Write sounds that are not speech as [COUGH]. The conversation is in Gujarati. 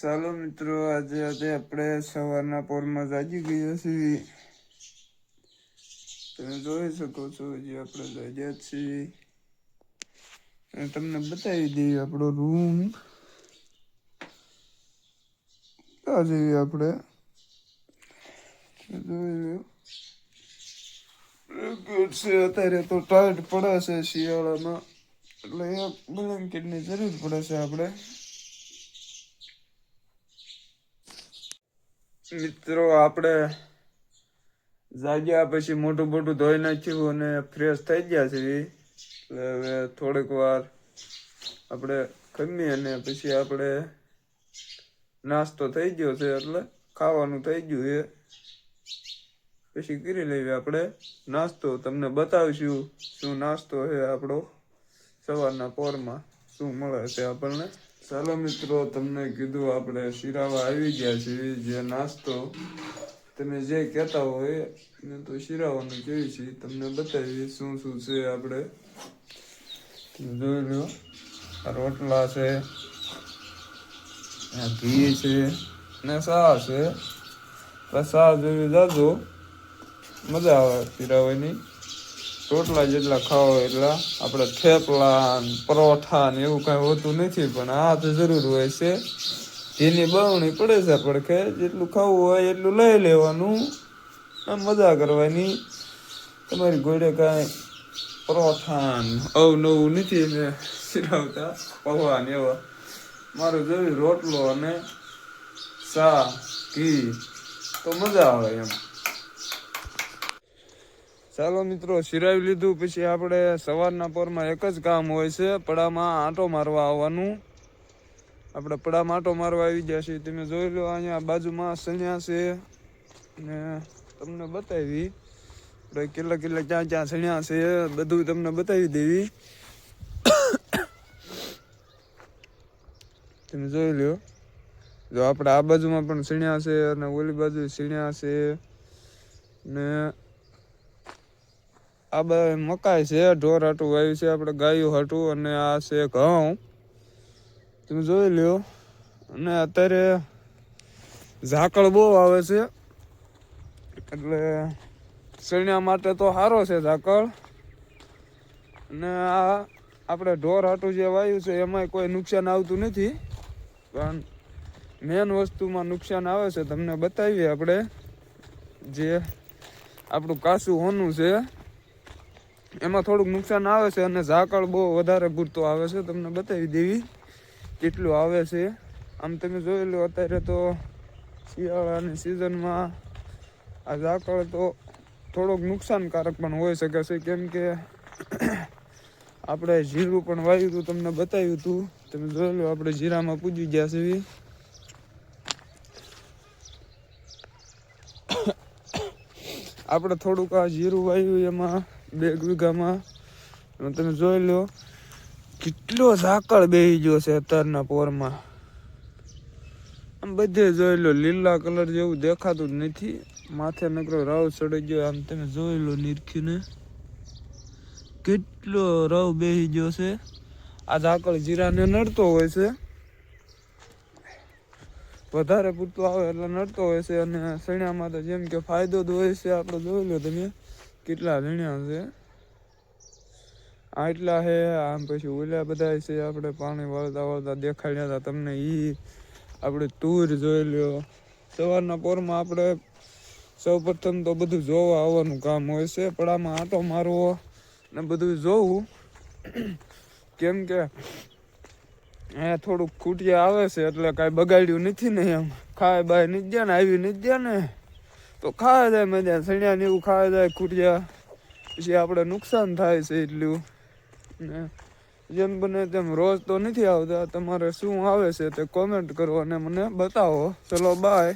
ચાલો મિત્રો, આજે આજે આપણે સવારના પોરમાં જાગી ગયા છીએ. તમે જોઈ શકો છો જે આપણે જાગ્યા છીએ. અને તમને બતાવી દઈએ આપણો રૂમ. આ જઈએ આપણે. અત્યારે તો ટાઈટ પડે છે શિયાળામાં. એટલે એક બ્લેન્કેટની જરૂર પડે છે આપણે. મિત્રો, આપણે જાગ્યા પછી મોટું મોટું ધોઈ નાખ્યું અને ફ્રેશ થઈ ગયા છે એટલે હવે થોડીક વાર આપણે ખમી અને પછી આપણે નાસ્તો થઈ ગયો છે, એટલે ખાવાનું થઈ ગયું એ પછી કરી લઈએ આપણે નાસ્તો. તમને બતાવીશું શું નાસ્તો છે આપણો. સવારના પોરમાં શું મળે છે આપણને? ચાલો મિત્રો, તમને કીધું આપણે શિરાવા આવી ગયા છીએ, જે નાસ્તો તમે જે કહેતા હોય એને તો શિરાવાનું કેવી છીએ તમને બતાવીએ શું શું છે આપણે. જોઈ લો રોટલા છે ઘી છે ને સા છે. સા જેવી જાજો, મજા આવે શિરાવાની. રોટલા જેટલા ખાઓ એટલા આપણે થેપલા પરોઠા ને એવું કાંઈ હોતું નથી, પણ આ તો જરૂર હોય છે. જેની બવણી પડે છે પડખે, જેટલું ખાવું હોય એટલું લઈ લેવાનું. આમ મજા કરવાની. તમારી ઘોડે કાંઈ પરોઠા અવનવું નથી એને સિરાવતા, પૌવા ને એવા. મારું જોયું રોટલો અને સા ઘી તો મજા આવે એમ. ચાલો મિત્રો સિરાવી લીધું. પછી આપણે સવારના પોરમાં એક જ કામ હોય છે, પડામાં આંટો મારવા આવવાનું. આપણે પડામાં આંટો મારવા આવી ગયા છીએ. તમે જોઈ લો, અહીંયા બાજુમાં સણ્યા છે. ને તમને બતાવી, આપણે કેટલા કેટલા ક્યાં ક્યાં સણ્યા છે, બધું તમને બતાવી દેવી. તમે જોઈ લો. જો આપણે આ બાજુમાં પણ સીણ્યા છે અને ઓલી બાજુ સીણ્યા છે. ને આ બે મકાઈ છે, ઢોર હાટું વાવ્યું છે, આપણે ગાયું હાટું અને આ છે ઘઉં. તમે જોઈ લ્યો. અને અત્યારે ઝાકળ બહુ આવે છે. એટલે સણ્યા માટે તો સારો છે ઝાકળ. અને આ આપણે ઢોર હાટું જે વાવ્યું છે, એમાંય કોઈ નુકસાન આવતું નથી. પણ મેન વસ્તુમાં નુકસાન આવે છે, તમને બતાવીએ આપણે. જે આપણું કાસું હોનું છે. એમાં થોડુંક નુકસાન આવે છે અને ઝાકળ બહુ વધારે પૂરતો આવે છે, તમને બતાવી દેવી કેટલું આવે છે. આમ તમે જોઈ લો અત્યારે તો શિયાળાની સિઝનમાં આ ઝાકળ તો થોડોક નુકસાનકારક પણ હોઈ શકે છે, કેમ કે [COUGHS] આપણે જીરું પણ વાવ્યું હતું, તમને બતાવ્યું હતું. તમે જોઈ લો આપણે જીરામાં પૂજી ગયા છે. [COUGHS] આપણે થોડુંક આ જીરું વાવ્યું એમાં બે વીઘામાં તમે જોઈ લો, કેટલો ઝાકળ બેહી ગયો છે અત્યારના પોરમાં. આમ બધે જોઈ લો, લીલા કલર જેવું દેખાતું જ નથી. માથે નકરો રવ ચડી ગયો, આમ તમે જોઈ લો નિરખીને. કેટલો રવ બેહી ગયો છે. આ ઝાકળ જીરાને નડતો હોય છે. વધારે પૂરતું આવે એટલે નડતો હોય છે. અને સણ્યામાં તો જેમ કે ફાયદો જ હોય છે, આપણે જોઈ લો તમે. કેટલા વીણ્યા છે? આટલા હે, આમ પછી ઓલા બધા છે, આપણે પાણી વળતા વળતા દેખાડ્યા હતા તમને ઈ. આપણે તૂર જોઈ લ્યો. સવારના પોરમાં આપણે સૌ પ્રથમ તો બધું જોવા આવવાનું કામ હોય છે, પણ આમાં આંટો મારવો ને બધું જોવું. કેમ કે અહીંયા થોડુંક ખૂટિયા આવે છે, એટલે કાંઈ બગાડ્યું નથી ને એમ. ખાય બાય નથી ને આવી નથી ને તો ખાવા જાય મજા સણિયા ને એવું ખાવા જાય ખૂટિયા પછી આપણે નુકસાન થાય છે એટલું. ને જેમ બને તેમ રોજ તો નથી આવતા. તમારે શું આવે છે તે કોમેન્ટ કરો અને મને બતાવો. ચલો બાય